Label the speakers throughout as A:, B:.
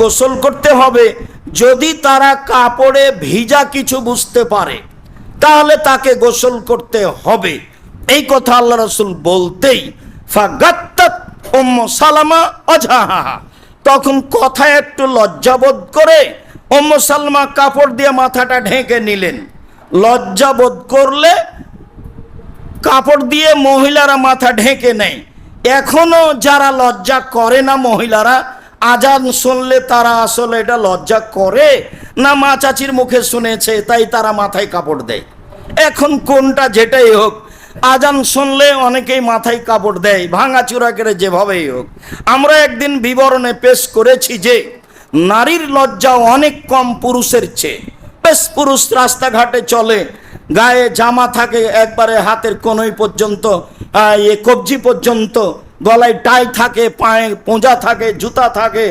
A: গোসল করতে হবে। যদি তারা কাপড়ে ভিজা কিছু বুঝতে পারে, তাহলে তাকে গোসল করতে হবে। এই কথা আল্লাহ রসুল বলতেই সালামা অজাহা তখন কথায় একটু লজ্জাবোধ করে উম্ম সালমা কাপড় দিয়ে মাথাটা ঢেকে নিলেন। লজ্জাবোধ করলে কাপড় দিয়ে মহিলারা মাথা ঢেকে নেয়। এখনও যারা লজ্জা করে না মহিলারা আজান শুনলে তারা আসলে এটা লজ্জা করে? না মা চাচির মুখে শুনেছে, তাই তারা মাথায় কাপড় দেয়। এখন কোনটা যেটাই হোক, আজান শুনলে অনেকেই মাথায় কাপড় দেয় ভাঙা চূড়া করে যেভাবেই হোক। আমরা একদিন বিবরণে পেশ করেছি যে, নারীর লজ্জা অনেক কম পুরুষের চেয়ে। বেশ পুরুষ রাস্তাঘাটে চলে, গায়ে জামা থাকে, একবারে হাতের কোনোই পর্যন্ত এ কবজি পর্যন্ত গলায় টাই থাকে, পায়ে পোঁজা থাকে, জুতা থাকে,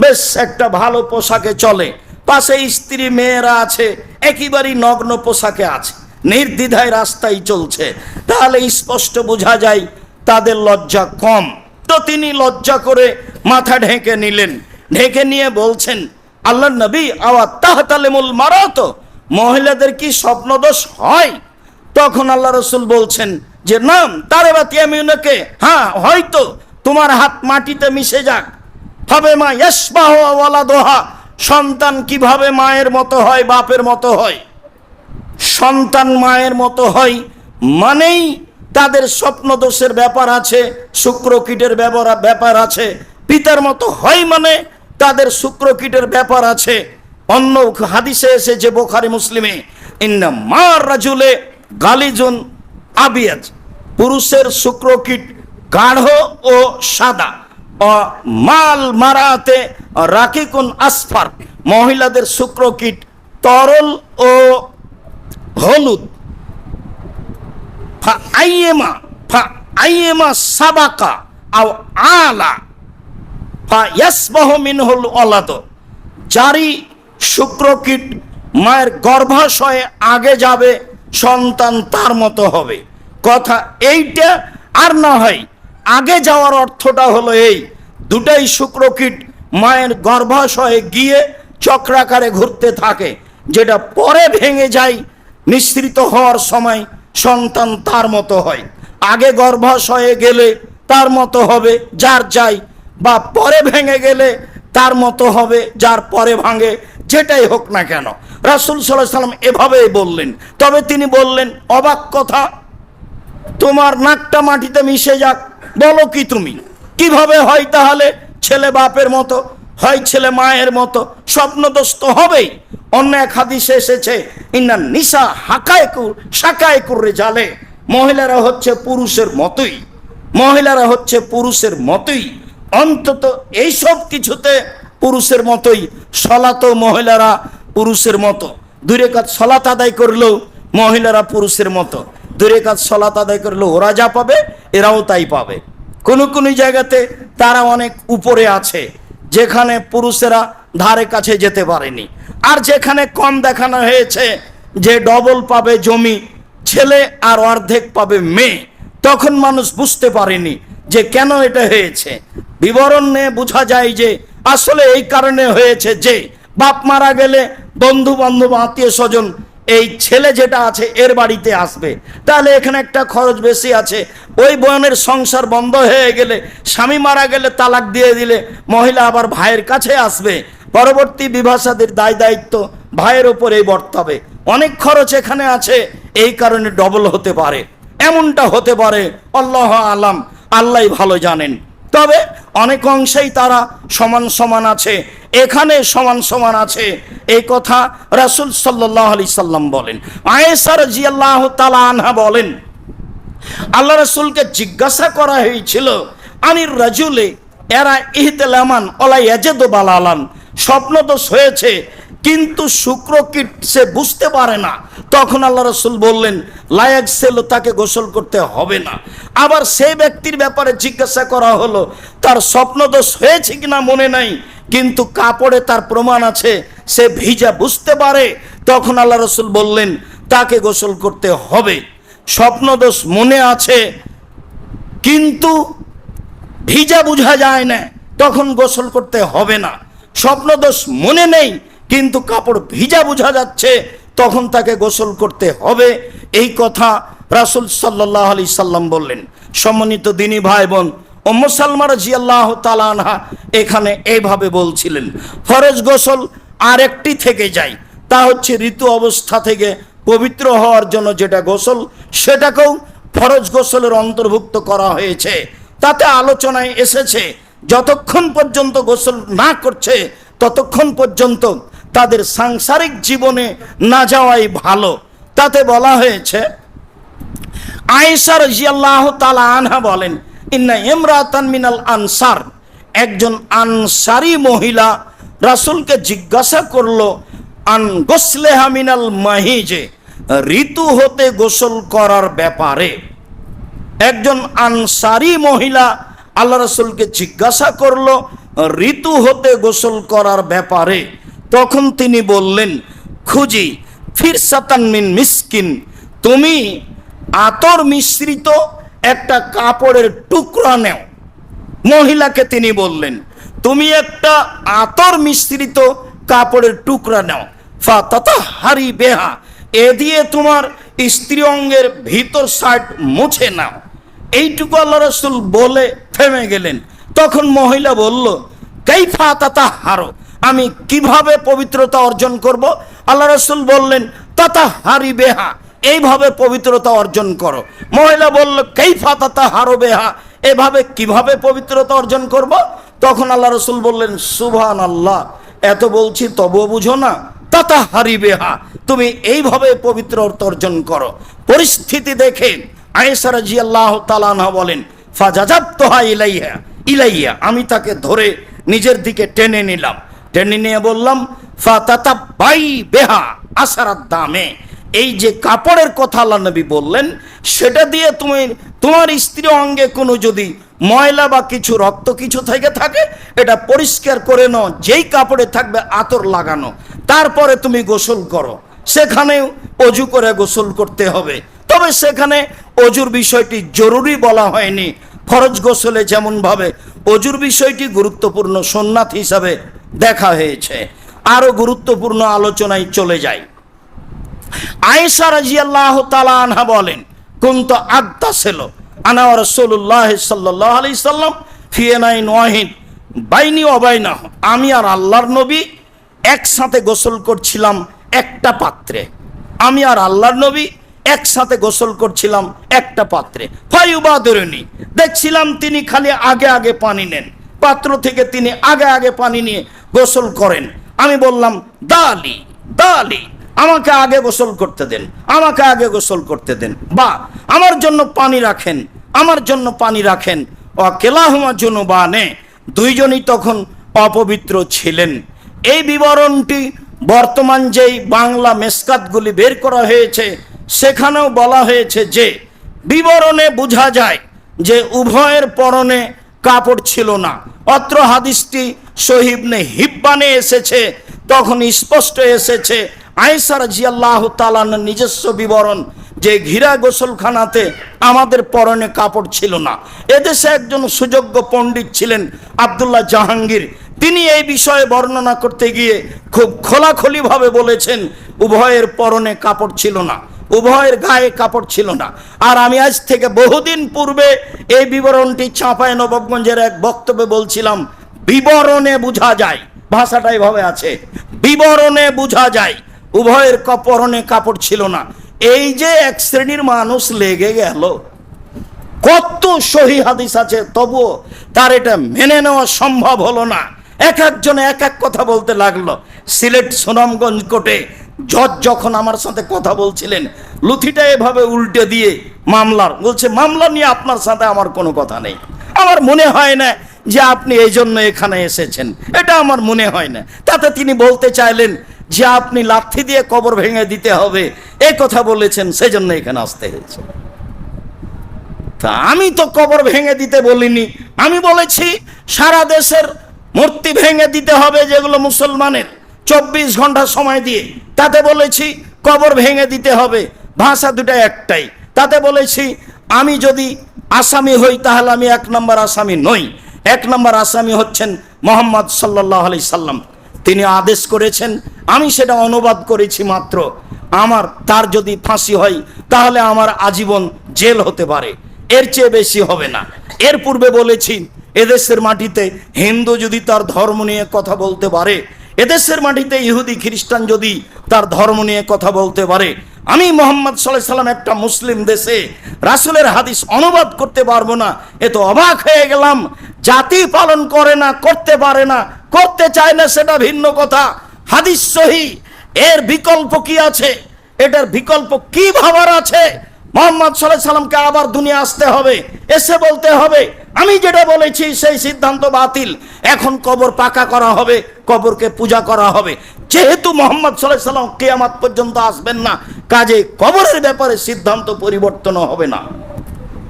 A: বেশ একটা ভালো পোশাকে চলে। পাশে স্ত্রী মেয়েরা আছে, একেবারেই নগ্ন পোশাকে আছে। নির্দ্বিধায় রাস্তায় চলছে। তাহলে স্পষ্ট বোঝা যায়, তাদের লজ্জা কম। তো তিনি লজ্জা করে মাথা ঢেকে নিলেন। ঢেকে নিয়ে বলছেন আল্লাহ নবী আওয়াত তাহতালেমুল মারাতো, মহিলাদের কি স্বপ্নদোষ হয়? তখন আল্লাহ রসুল বলছেন যে নাম, তারে বাতি আমি ওনাকে হ্যাঁ হয়তো তোমার হাত মাটিতে মিশে যাক। হবে মা ইয়াসবাহ ওয়ালা দোহা সন্তান কীভাবে মায়ের মতো হয়, বাপের মতো হয়? সন্তান মায়ের মতো হয় মানেই তাদের স্বপ্ন দোষের ব্যাপার আছে, শুক্রকীটের ব্যাপার আছে। পিতার মতো হয় মানে তাদের শুক্রকীটের ব্যাপার আছে। অন্য হাদিসে এসেছে বোখারি মুসলিমে ইন্না মার রাজুলে গালিজুন আবিয়াজ পুরুষের শুক্রকীট গাঢ় ও সাদা মাল মারাতে রাকিকুন আসফার। মহিলাদের শুক্রকীট তরল ও হলুদ। ফা আইয়েমা ফা আইয়েমা সাবাকা আও আলা। ফা ইয়াসবাহ মিনহুল অলাদ জারি শুক্রকীট মায়ের গর্ভাশয়ে আগে যাবে, সন্তান তার মতো হবে। কথা এইটা আর না হয়, আগে যাওয়ার অর্থটা হলো এই, দুটাই শুক্রকীট মায়ের গর্ভাশয়ে গিয়ে চক্রাকারে ঘুরতে থাকে, যেটা পরে ভেঙে যায় মিশ্রিত হওয়ার সময় সন্তান তার মতো হয়। আগে গর্ভাশয়ে গেলে তার মতো হবে, যার যাই বা পরে ভেঙে গেলে তার মতো হবে, যার পরে ভাঙে, যেটাই হোক না কেন। রাসুল সাল্লাহ সাল্লাম এভাবেই বললেন। তবে তিনি বললেন, অবাক কথা তোমার নাকটা মাটিতে মিশে যাক। বলো কি তুমি? কীভাবে হয় তাহলে? ছেলে বাপের মতো, হয় ছেলে মায়ের মতো স্বপ্নদোষ তো হবেই। অন্য এক হাদিসে এসেছে, ইন্না নিশা হাকায়কুর সাকায়কুর জালে মহিলারা হচ্ছে পুরুষের মতোই। মহিলারা হচ্ছে পুরুষের মতোই। অন্তত এইসব কিছুতে পুরুষের মতোই। সলাত মহিলারা পুরুষের মতো। দূরে কাজ সলাত আদায় করলেও মহিলারা পুরুষের মতো। দূরে কাজ সলাত আদায় করলে ওরা যা পাবে, এরাও তাই পাবে। কোনো কোনো জায়গাতে তারা অনেক উপরে আছে, যেখানে পুরুষেরা ধারে কাছে যেতে পারেনি। আর যেখানে কম দেখানো হয়েছে, যে ডবল পাবে জমি, ছেলে আর অর্ধেক পাবে মেয়ে, তখন মানুষ বুঝতে পারেনি যে কেন এটা হয়েছে। বিবরণ নিয়ে বোঝা যায় যে আসলে এই কারণে হয়েছে যে, বাপ মারা গেলে বন্ধু বান্ধব আত্মীয় স্বজন এই ছেলে যেটা আছে এর বাড়িতে আসবে। তাহলে এখানে একটা খরচ বেশি আছে। ওই বোনের সংসার বন্ধ হয়ে গেলে, স্বামী মারা গেলে তালাক দিয়ে দিলে মহিলা আবার ভাইয়ের কাছে আসবে। পরবর্তী বিভাষাদের দায় দায়িত্ব ভাইয়ের ওপরেই বর্তাবে। অনেক খরচ এখানে আছে, এই কারণে ডবল হতে পারে। এমনটা হতে পারে, আল্লাহ আলাম আল্লাহ ভালো জানেন। তবে অনেক অংশেই তারা সমান সমান আছে। এখানে সমান সমান আছে। এই কথা রাসুল সাল্লাহ আলি সাল্লাম বলেন। আয়েসার জিয়াল্লাহ তালা আনহা বলেন, আল্লাহ রসুলকে জিজ্ঞাসা করা হয়েছিল, আনির রাজুলে, এরা ইহতেলামান, ওলা এজেদ বালালান, স্বপ্নদোষ হয়েছে, কিন্তু শুক্রকীট সে বুঝতে পারে না। তখন আল্লাহ রসুল বললেন লায়ক সেল তাকে গোসল করতে হবে না। আবার সেই ব্যক্তির ব্যাপারে জিজ্ঞাসা করা হলো, তার স্বপ্ন স্বপ্নদোষ হয়েছে কিনা মনে নাই? কিন্তু কাপড়ে তার প্রমাণ আছে, সে ভিজা বুঝতে পারে। তখন আল্লাহ রসুল বললেন, তাকে গোসল করতে হবে। স্বপ্নদোষ মনে আছে, কিন্তু ভিজা বোঝা যায় না, তখন গোসল করতে হবে না। স্বপ্নদোষ মনে নেই, কিন্তু কাপড় ভিজা বোঝা যাচ্ছে, তখন তাকে গোসল করতে হবে। এই কথা রাসুল সাল্লাহ আলি সাল্লাম বললেন। সম্মানিত দিনী ভাই বোন ও মুসালমার জিয়াল্লাহ তালানহা এখানে এইভাবে বলছিলেন, ফরজ গোসল আরেকটি থেকে যায়, তা হচ্ছে ঋতু অবস্থা থেকে পবিত্র হওয়ার জন্য যেটা গোসল, সেটাকেও ফরজ গোসলের অন্তর্ভুক্ত করা হয়েছে। তাতে আলোচনায় এসেছে, যতক্ষণ পর্যন্ত গোসল না করছে, ততক্ষণ পর্যন্ত তাদের সাংসারিক জীবনে না যাওয়াই ভালো। তাতে বলা হয়েছে আয়েশার জিয়াল্লাহ তালা আনহা বলেন ইন্না ইমরাতান মিনাল আনসার। একজন আনসারি মহিলা রাসূলকে জিজ্ঞাসা করল আন গোসলেহা মিনাল মাহিজে, ঋতু হতে গোসল করার ব্যাপারে? একজন আনসারি মহিলা আল্লাহ রসুলকে জিজ্ঞাসা করল, ঋতু হতে গোসল করার ব্যাপারে? তখন তিনি বললেন, খুঁজি, ফিরসাতান মিন মিসকিন, তুমি আতর মিশ্রিত একটা কাপড়ের টুকরা নেও। মহিলাকে তিনি বললেন, তুমি একটা আতর মিশ্রিত কাপড়ের টুকরা নাও। ফাতাতা হারি বেহা, এ দিয়ে তোমার স্ত্রী অঙ্গের ভিতর শার্ট মুছে নাও। এইটুকু আল্লাহ রসুল বলে থেমে গেলেন। তখন মহিলা বলল কেই ফাতাতা হারো আমি কীভাবে পবিত্রতা অর্জন করব? আল্লাহ রসুল বললেন তাতা হারি বেহা এইভাবে পবিত্রতা অর্জন করো। মহিলা বলল কেই ফাতাতা হারো বেহা? এভাবে কীভাবে পবিত্রতা অর্জন করব? তখন আল্লাহ রসুল বললেন সুবহান আল্লাহ এত বলছি তবুও বুঝো না। তাতা হারিবে হা তুমি এইভাবে পবিত্রতা অর্জন করো। পরিস্থিতি দেখে আয়েসারা জি আল্লাহ তালানহা বলেন ফাজাজাব তোহা ইলাইহা, ইলাইয়া, আমি তাকে ধরে নিজের দিকে টেনে নিলাম। টেনে নিয়ে বললাম ফা তাতা বাই বেহা আসারার দামে। এই যে কাপড়ের কথা আল্লাহ নবী বললেন, সেটা দিয়ে তুমি, তোমার স্ত্রী অঙ্গে কোনো যদি ময়লা বা কিছু, রক্ত কিছু থেকে থাকে, এটা পরিষ্কার করে নাও, যেই কাপড়ে থাকবে আতর লাগানো। তারপরে তুমি গোসল করো। সেখানেও অজু করে গোসল করতে হবে। তবে সেখানে অজুর বিষয়টি জরুরি বলা হয়নি। ফরজ গোসলে যেমনভাবে অজুর বিষয়টি গুরুত্বপূর্ণ সোননাথ হিসাবে দেখা হয়েছে। আরও গুরুত্বপূর্ণ আলোচনায় চলে যায় আয়েশা রাজিয়াল্লাহ তালা আনহা বলেন, কুন্ত আদা ছিল? আনা রসুল্লাহ সাল্লাহ আলি সাল্লাম ফিয়েনাইন ওয়াহিদ বাইনি অবাইনা আমি আর আল্লাহর নবী একসাথে গোসল করছিলাম একটা পাত্রে। আমি আর আল্লাহর নবী একসাথে গোসল করছিলাম একটা পাত্রে। ফাইবাদরণী দেখছিলাম তিনি খালি আগে আগে পানি নেন। পাত্র থেকে তিনি আগে আগে পানি নিয়ে গোসল করেন। আমি বললাম, দালি দালি। আমাকে আগে গোসল করতে দেন, আমাকে আগে গোসল করতে দেন। বা, আমার জন্য পানি রাখেন, আমার জন্য পানি রাখেন। ও জন্য বানে দুইজনই তখন অপবিত্র ছিলেন। এই বিবরণটি বর্তমান যেই বাংলা মেসকাতগুলি বের করা হয়েছে, সেখানেও বলা হয়েছে যে, বিবরণে বোঝা যায় যে উভয়ের পরনে কাপড় ছিল না। অত্র হাদিসটি সহিবনে হিব্বানে এসেছে, তখন স্পষ্ট এসেছে আয়েসার জিয়াল্লাহ তালানের নিজস্ব বিবরণ যে ঘিরা গোসলখানাতে আমাদের পরনে কাপড় ছিল না। এদেশে একজন সুযোগ্য পণ্ডিত ছিলেন আবদুল্লাহ জাহাঙ্গীর। তিনি এই বিষয়ে বর্ণনা করতে গিয়ে খুব খোলাখলিভাবে বলেছেন, উভয়ের পরনে কাপড় ছিল না, উভয়ের গায়ে কাপড় ছিল না। আর আমি আজ থেকে বহুদিন পূর্বে এই বিবরণটি চাঁপায় নবাবগঞ্জের এক বক্তব্যে বলছিলাম, বিবরণে বোঝা যায়। ভাষাটা এভাবে আছে, বিবরণে বোঝা যায়। উভয়ের কপরণে কাপড় ছিল না। এই যে এক শ্রেণির মানুষ লেগে গেল, কত সহি হাদিস আছে, তবুও তার এটা মেনে নেওয়া সম্ভব হলো না। এক একজনে এক এক কথা বলতে লাগল। সিলেট সুনামগঞ্জ কোর্টে জজ যখন আমার সাথে কথা বলছিলেন, লুথিটা এভাবে উল্টে দিয়ে মামলার, বলছে, মামলা নিয়ে আপনার সাথে আমার কোনো কথা নেই। আমার মনে হয় না যে আপনি এই জন্য এখানে এসেছেন। এটা আমার মনে হয় না। তাতে তিনি বলতে চাইলেন যে আপনি লাথি দিয়ে কবর ভেঙে দিতে হবে। এই কথা বলেছেন, সেজন্য এখানে আসতে হয়েছে। তা আমি তো কবর ভেঙে দিতে বলিনি। আমি বলেছি, সারা দেশের মূর্তি ভেঙে দিতে হবে যেগুলো মুসলমানের। চব্বিশ ঘণ্টা সময় দিয়ে। তাতে বলেছি, কবর ভেঙে দিতে হবে। ভাষা দুটা একটাই। তাতে বলেছি, আমি যদি আসামি হই, তাহলে আমি এক নম্বর আসামি নই। এক নম্বর আসামি হচ্ছেন মোহাম্মদ সাল্লাহ আলি সাল্লাম। তিনি আদেশ করেছেন, আমি সেটা অনুবাদ করেছি মাত্র। আমার, তার যদি ফাঁসি হয়, তাহলে আমার আজীবন জেল হতে পারে। এর চেয়ে বেশি হবে না। এর পূর্বে বলেছি, এদেশের মাটিতে হিন্দু যদি তার ধর্ম নিয়ে কথা বলতে পারে, এদেশের মাটিতে ইহুদি, খ্রিস্টান যদি তার ধর্ম নিয়ে কথা বলতে পারে, আমি মোহাম্মদ সাল্লাহ সাল্লাম একটা মুসলিম দেশে রাসুলের হাদিস অনুবাদ করতে পারব না। এ তো অবাক হয়ে গেলাম। জাতি পালন করে না, করতে পারে না। করতে চায় না সেটা ভিন্ন কথা। হাদিস সহি। এর বিকল্প কি আছে? এটার বিকল্প কি ভাবার আছে? মোহাম্মদ সাল্লাহ সাল্লামকে আবার দুনিয়া আসতে হবে, এসে বলতে হবে, আমি যেটা বলেছি সেই সিদ্ধান্ত বাতিল। এখন কবর পাকা করা হবে, কবরকে পূজা করা হবে। যেহেতু মোহাম্মদ সাল্লাহ সাল্লাম কেয়ামাত পর্যন্ত আসবেন না, কাজে কবরের ব্যাপারে সিদ্ধান্ত পরিবর্তন হবে না।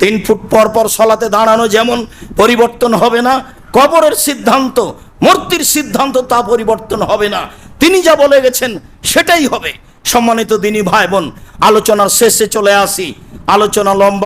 A: তিন ফুট পর পর সলাতে দাঁড়ানো যেমন পরিবর্তন হবে না, কবরের সিদ্ধান্ত মূর্তির সিদ্ধান্ত তা পরিবর্তন হবে না। তিনি যা বলে গেছেন, সেটাই হবে। সম্মানিত দিনী ভাই বোন, আলোচনার শেষে চলে আসি। আলোচনা লম্বা